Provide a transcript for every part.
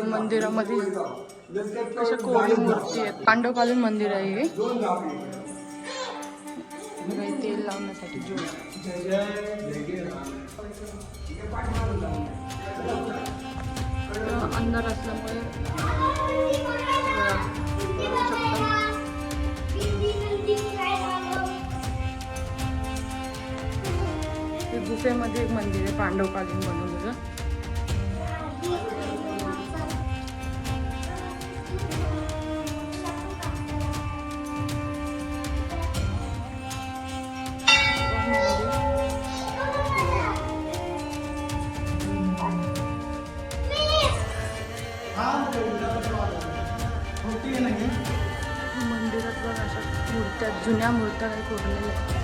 आहे मंदिरामध्ये अशा कोळी मूर्ती आहेत. पांडवकालीन मंदिर आहे हे. तेल लावण्यासाठी जोड. अंधार असल्यामुळे गुफेमध्ये एक मंदिर आहे पांडवकालीन बनवलेलं मूर्त्या जुन्या काही कोरलेलं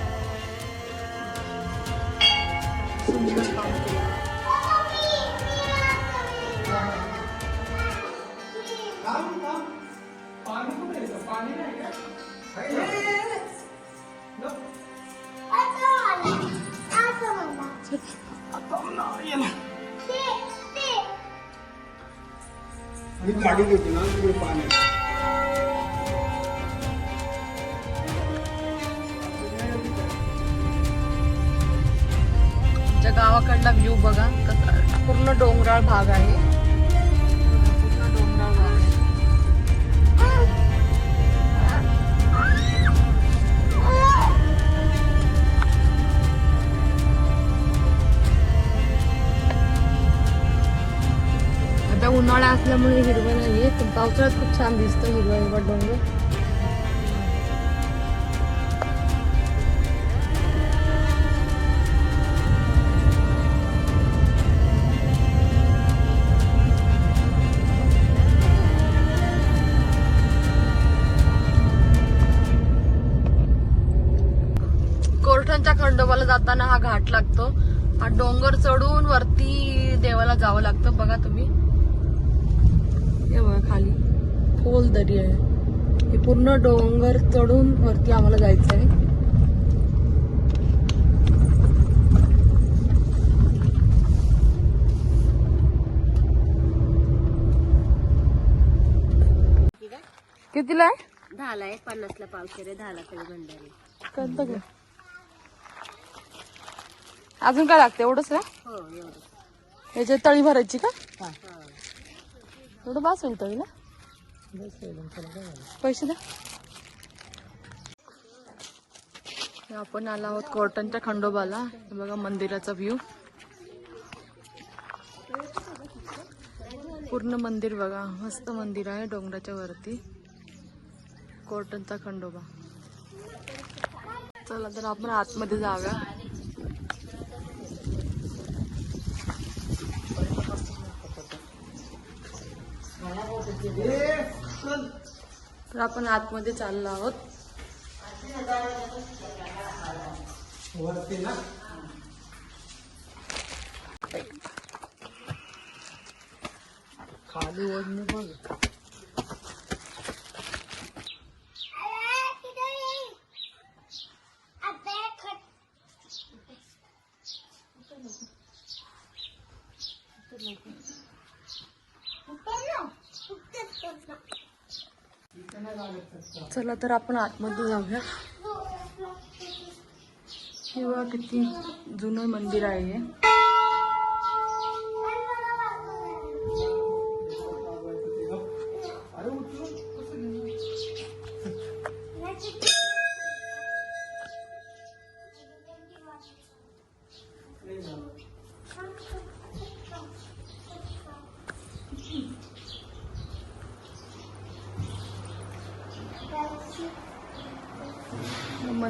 मी गाडी घेतो ना तिकडे पाणी. गावाकडला व्ह्यू बघा. कसा पूर्ण डोंगराळ भाग आहे. पूर्ण डोंगराळ भाग आहे आता उन्हाळा असल्यामुळे हिरवं आहे पण पावसाळ्यात खूप छान दिसतं हिरवा हिरवा डोंगर. पूर्ण डोंगर चढून वरती आम्हाला जायचं आहे. कितीला आहे? दहाला आहे पन्नासला पावशेर आहे दहाला तरी भंडारी कळतं का अजून काय लागतं एवढंच आहे हो एवढं याच्यात तळी भरायची का? हा. एवढं बास होईल तळीला? पैसे द्या हे आपण आलो आहोत कोर्टनच्या खंडोबाला. बघा मंदिराचा व्ह्यू पूर्ण मंदिर बघा. मस्त मंदिर आहे डोंगराच्या वरती. कोर्टनचा खंडोबा. चला तर आपण आतमध्ये जाऊया. तर आपण आतमध्ये चाललो आहोत. खाली ओढणे बघ. चला तर आपण आतमध्ये जाऊया. किंवा किती जुनं मंदिर आहे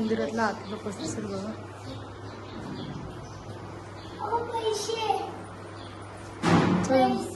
मंदिरातला आतलं परिसर बघा. चला.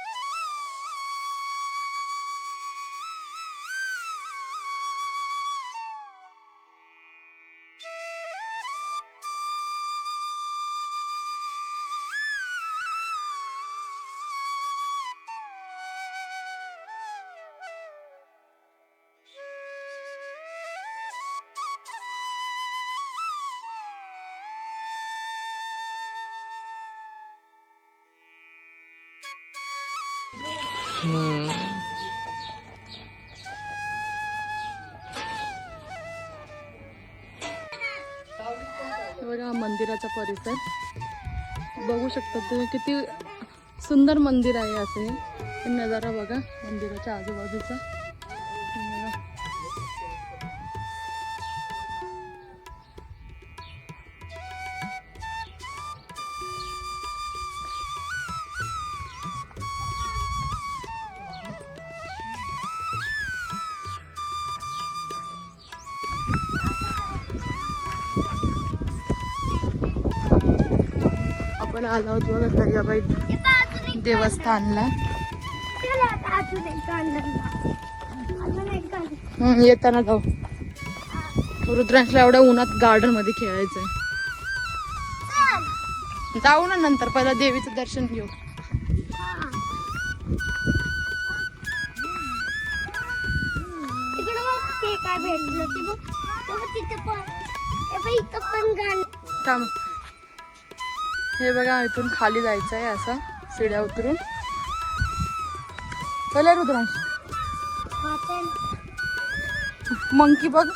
बघा मंदिराचा परिसर. बघू शकता तुम्ही किती सुंदर मंदिर आहे असे. नजारा बघा मंदिराच्या आजूबाजूचा. आलो आहोत बघा दर्याबाई देवस्थानला. येताना जाऊ. रुद्रांशला एवढ्या उन्हात गार्डनमध्ये खेळायचंय. जाऊ ना नंतर पहिला देवीचं दर्शन घेऊ. भेटलं ते पण. हे बघा इथून खाली जायचं आहे असं शिड्या उतरून. चला रुद्रांश. मंकी बघ.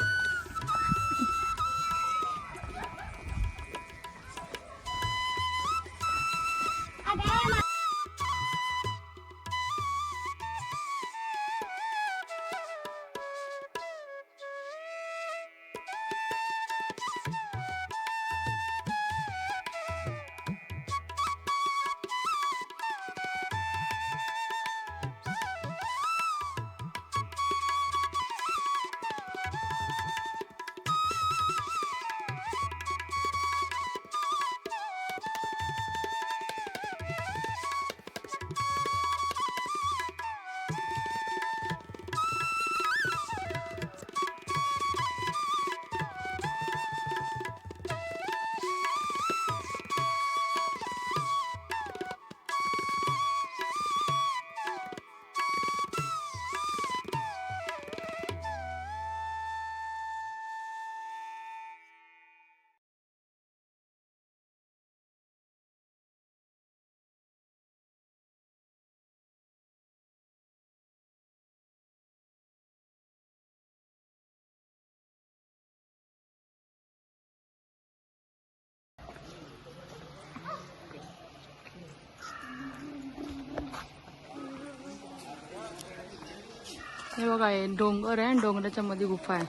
हे बघा हे डोंगर आहे डोंगराच्या मध्ये गुफा आहे.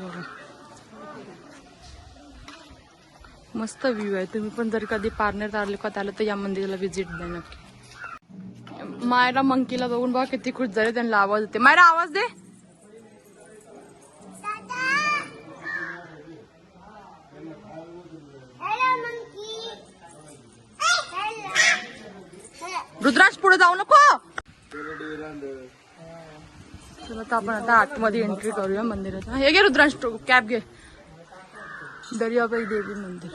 बघा. मस्त व्ह्यू आहे. तुम्ही पण जर कधी पारनेर तालुक्यात आलं तर या मंदिराला व्हिजिट द्या नक्की. मायरा मंकीला बघून बघा किती खुश झाले त्यांना आवाज देते मायरा आवाज दे. रुद्रांश पुढे जाऊ नको. चला तर आपण आता आतमध्ये एंट्री करूया मंदिरात. हे घे रुद्रांश कॅब घे. दर्याबाई देवी मंदिर.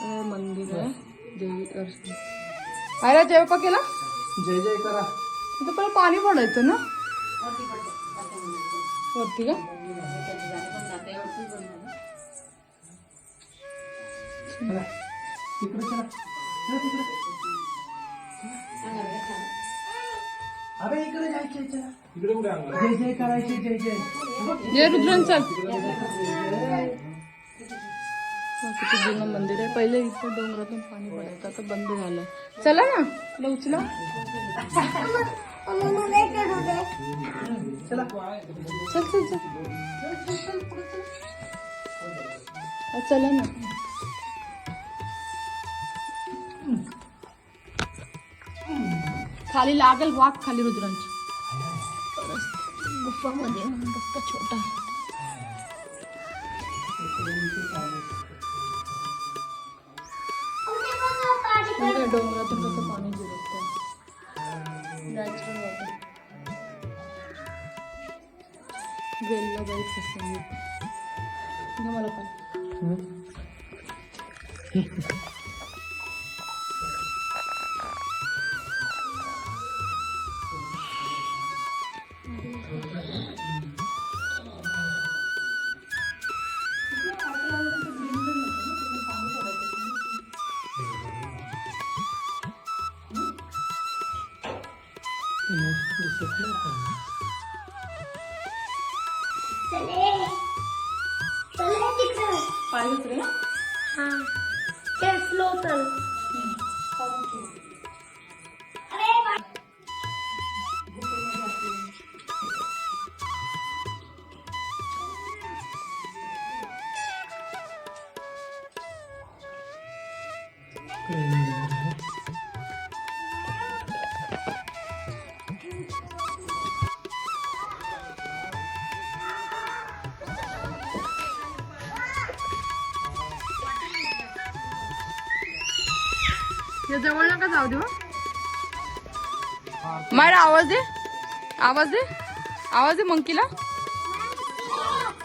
हे मंदिर आहे देवी आयला जेवपा केला? जय जय करा तिथं पण पाणी पडायचं ना? वरती का? तिकडे चला. चला तिकडे. अरे इकडे जायचंय चला. इकडे कुठे जय जय करायचे जय जय. जय रुद्रांश चल. किती जुनं मंदिर आहे. पहिले इथं डोंगरातून पाणी पडायचं आता बंद झालं. चला ना. उचला. चला चल चल चल हा, चला ना खाली लागेल वाक खाली रुद्रांची. गुफामध्ये रस्ता छोटा. म्हणजे डोंगरातून कसं पाणी वेलला जायचं असतं मी. घे मला पण चले चले तिकडं पाय उतरे ना हा. ते स्लो चल या जवळ नका जाऊ देऊ मायरा आवाज दे. आवाज दे. आवाज दे मंकीला.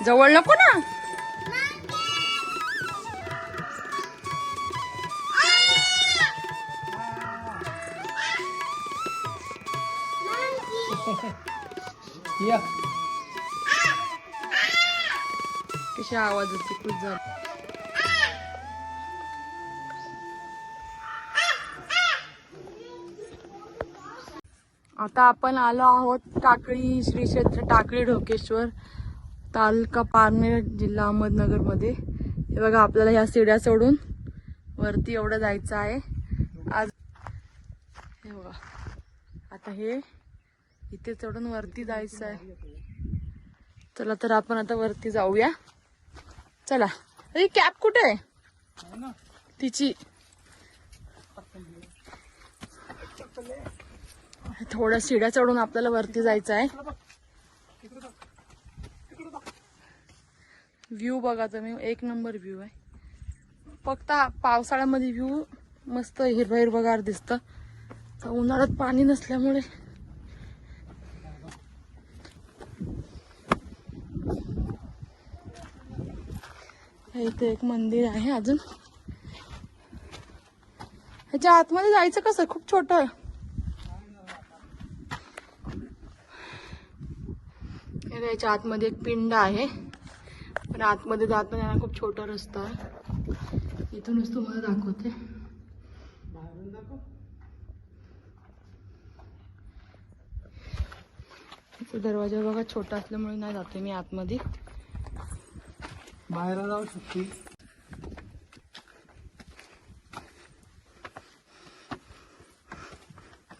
जवळ नको ना. या कशी आवाज येते खूप झालं. आता आपण आलो आहोत टाकळी श्री क्षेत्र टाकळी ढोकेश्वर तालुका पारनेर जिल्हा अहमदनगरमध्ये. हे बघा आपल्याला ह्या सिड्या सोडून वरती एवढं जायचं आहे. आज हे बघा. आता हे इथे चढून वरती जायचं आहे. चला तर आपण आता वरती जाऊया. चला. अरे कॅब कुठे आहे? तिची थोड्या शिड्या चढून आपल्याला वरती जायचं आहे. व्ह्यू बघा तुम्ही एक नंबर व्ह्यू आहे. फक्त पावसाळ्यामध्ये व्ह्यू मस्त हिरवा हिरवगार दिसतं. तर उन्हाळ्यात पाणी नसल्यामुळे. इथे एक मंदिर आहे अजून. ह्याच्या आतमध्ये जायचं कसं? खूप छोटं आहे हे बघा, याच्या आतमध्ये एक पिंड आहे. पण आतमध्ये जाताना खूप छोटा रस्ता आहे. इथूनच तुम्हाला दाखवते. दरवाजा बघा छोटा असल्यामुळे नाही जाते मी आतमध्ये. बाहेर जाऊ शकते.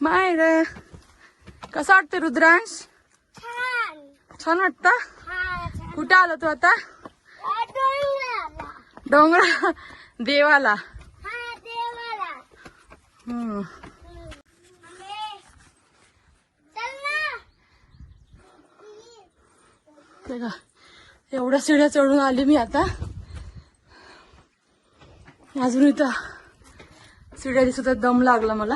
मायर कसं वाटतं रुद्रांश? छान वाटतं? कुठे आलो तू आता. डोंगर देवाला. हा हम्म. ते का एवढ्या सिड्या चढून आली मी आता. अजून इथं सिड्या दिसत दम लागला मला.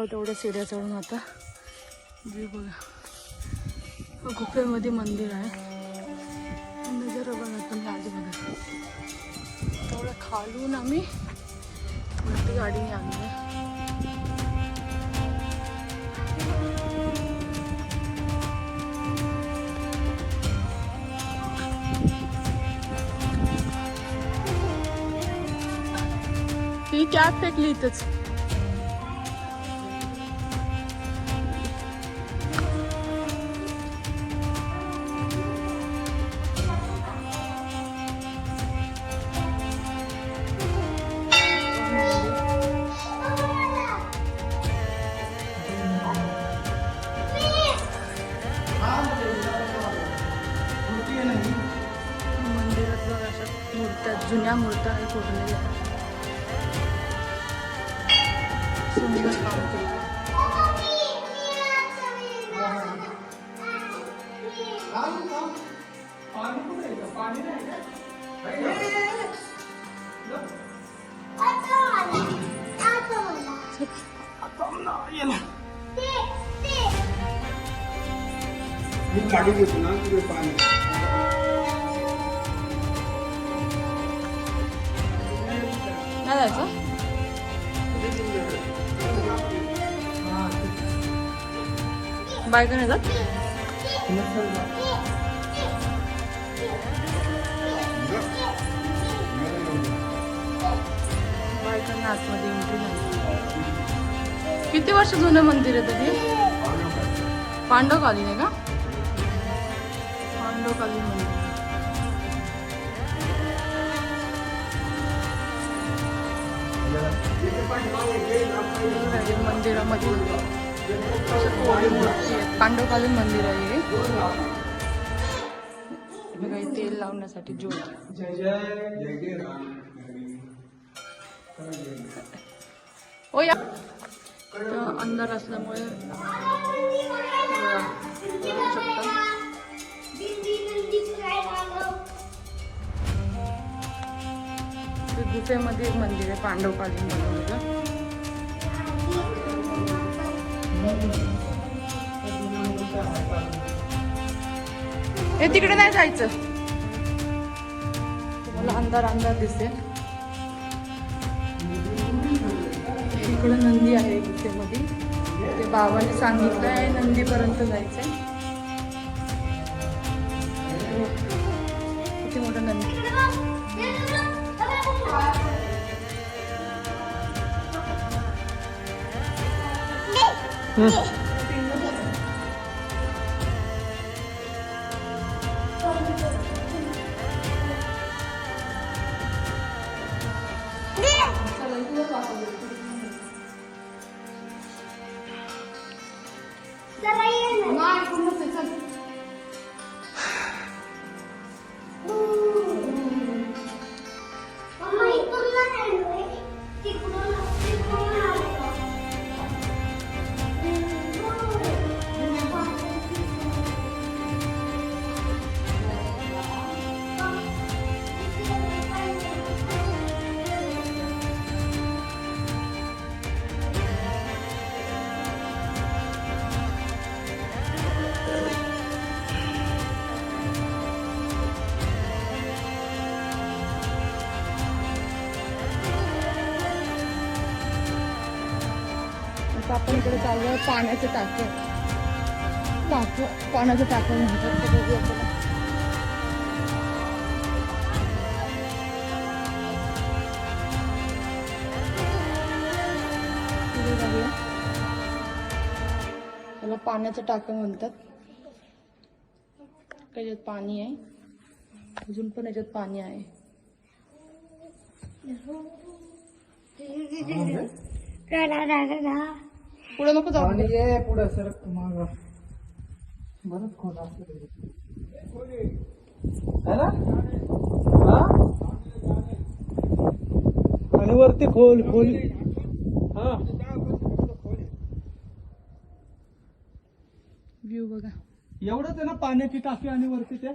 पण तेवढ्या सिड्या चढून आता. व्ह्यू बघा. गुफेमध्ये मंदिर आहे. नजर बघा पण लाज बघा. तेवढं खालून आम्ही मोठी गाडीने आणलं. ही कॅब फेकली इथंच. मूर्त्या आहे कोरलेल्या सुंदर काम जायचं बायका नाही जात बायकांना आतमध्ये एंट्री नाही किती वर्ष जुनं मंदिर आहे तरी पांडवकालीन आहे का पांडवकालीन मंदिर मंदिरामध्ये. असं कोळी मूर्ती आहे पांडवकालीन मंदिर आहे बघा तेल लावण्यासाठी ज्योत जय हो या अंधार असल्यामुळे. शकता. ते गुफेमध्ये एक मंदिर आहे पांडवकालीन बनवलेलं हे तिकडे नाही जायचं. तुम्हाला अंधार अंधार दिसेल. इकडे नंदी आहे गुफेमध्ये. ते बाबाने सांगितलं आहे नंदीपर्यंत जायचंय. आता चाललोय पाण्याचे टाके. टाक पाण्याचं टाकं म्हणतात ते बघूया आपण. पुढे जाऊया. याला पाण्याचं टाकं म्हणतात. त्याच्यात पाणी आहे. अजून पण याच्यात पाणी आहे. पुढे नको जाऊ. पाणी ये पुढे सरक माग बरंच खोल असतं है ना? हा? आणि वरती खोल खोल. हा. व्ह्यू बघा. एवढंच आहे ना पाण्याची टाकी आणि वरती ते?